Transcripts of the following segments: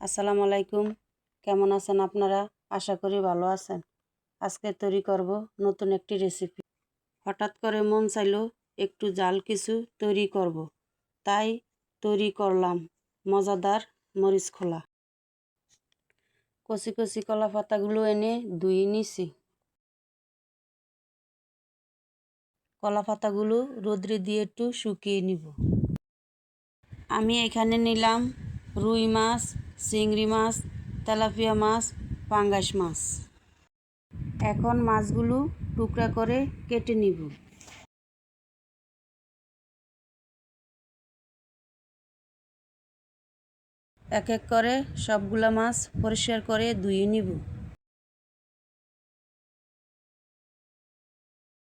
আসসালামু আলাইকুম। কেমন আছেন আপনারা? আশা করি ভালো আছেন। আজকে তৈরি করব নতুন একটি রেসিপি হঠাৎ করে মন চাইলো একটু জাল কিছু তৈরি করব। তাই তৈরি করলাম মজাদার মরিচ খোলা। কচি কচি কলা পাতাগুলো এনে ধুয়ে নিছি। কলা পাতাগুলো রোদ্রে দিয়ে একটু শুকিয়ে নিব। আমি এখানে নিলাম রুই মাছ চিংড়ি মাছ, তেলাপিয়া মাছ, পাঙ্গাস মাছ। এখন মাছগুলো টুকরা করে কেটে নিব। এক এক করে সবগুলা মাছ পরিষ্কার করে ধুয়ে নিব।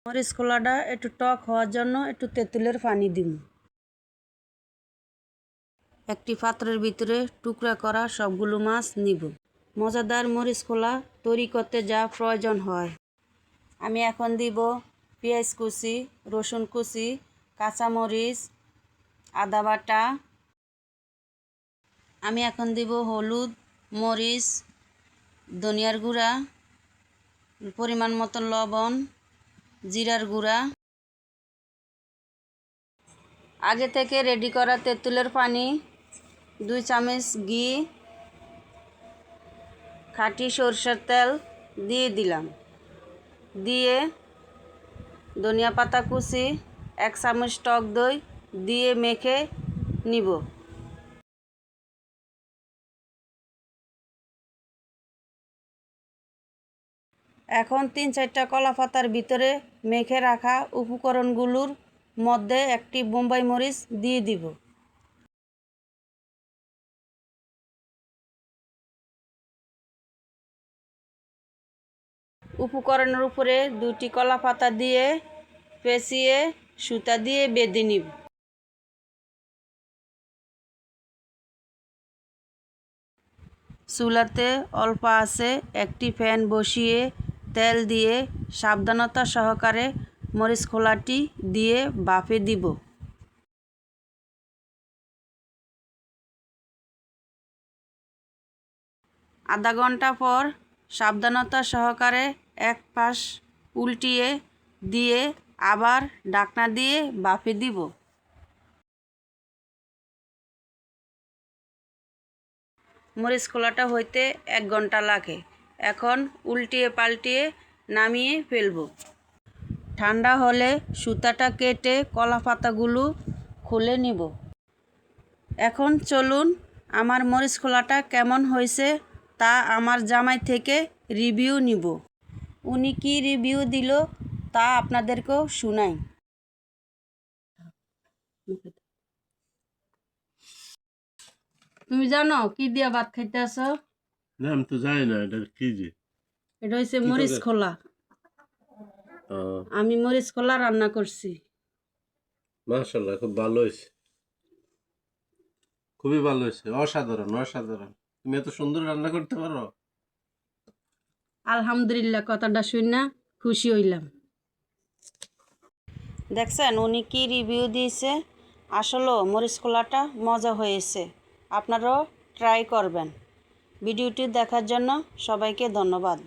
মরিচ খোলাটা একটু টক হওয়ার জন্য একটু তেঁতুলের পানি দিব। একটি পাত্রের ভিতরে টুকরা করা সবগুলো মাছ নিব। মজাদার মরিচ খোলা তৈরি করতে যা প্রয়োজন হয়। আমি এখন দিব পেঁয়াজ কুচি, রসুন কুচি কাঁচামরিচ আদা বাটা। আমি এখন দিব হলুদ মরিচ, ধনিয়ার গুঁড়া, পরিমাণ মতো লবণ, জিরার গুঁড়া। আগে থেকে রেডি করা তেঁতুলের পানি দুই চামচ ঘি, খাঁটি সরষের তেল দিয়ে দিলাম। দিয়ে ধনিয়া পাতা কুচি, এক চামচ টক দই দিয়ে মেখে নিব। এখন তিন চারটা কলা পাতার ভিতরে মেখে রাখা উপকরণগুলোর মধ্যে একটি বোম্বাই মরিচ দিয়ে দিব। উপকরণের উপরে দুটি কলা পাতা দিয়ে পেঁচিয়ে সুতা দিয়ে বেঁধে নিব। চুলাতে অল্প আছে একটি ফ্যান বসিয়ে তেল দিয়ে সাবধানতা সহকারে মরিচ খোলাটি দিয়ে বাফে দিব। আধা ঘণ্টা পর সাবধানতা সহকারে এক পাশ উল্টিয়ে দিয়ে আবার ডাকনা দিয়ে বাফে দিব। মরিচ খোলাটা হইতে এক ঘণ্টা লাগে। এখন উল্টিয়ে পাল্টিয়ে নামিয়ে ফেলব। ঠান্ডা হলে সুতাটা কেটে কলা পাতাগুলো খুলে নিব। এখন চলুন আমার মরিচ খোলাটা কেমন হয়েছে তা আমার জামাই থেকে রিভিউ নিব। উনি কি রিভিউ দিল তা আপনাদেরকেও শুনাই। তুমি জানো কি দিয়া ভাত খাইতে আসো? না আমি তো জানি না এটা কি যে? এটা হচ্ছে মরিচ? খোলা। আমি মরিচ খোলা রান্না করছি। মাশাল্লাহ খুব ভালো হয়েছে খুবই ভালো হয়েছে অসাধারণ অসাধারণ। তুমি এত সুন্দর রান্না করতে পারো? আলহামদুলিল্লাহ, কথাটা শুনে খুশি হইলাম। দেখছেন, উনি কি রিভিউ দিয়েছে? আসলেও মরিচ কোলাটা মজা হয়েছে। আপনারাও ট্রাই করবেন। ভিডিওটি দেখার জন্য সবাইকে ধন্যবাদ।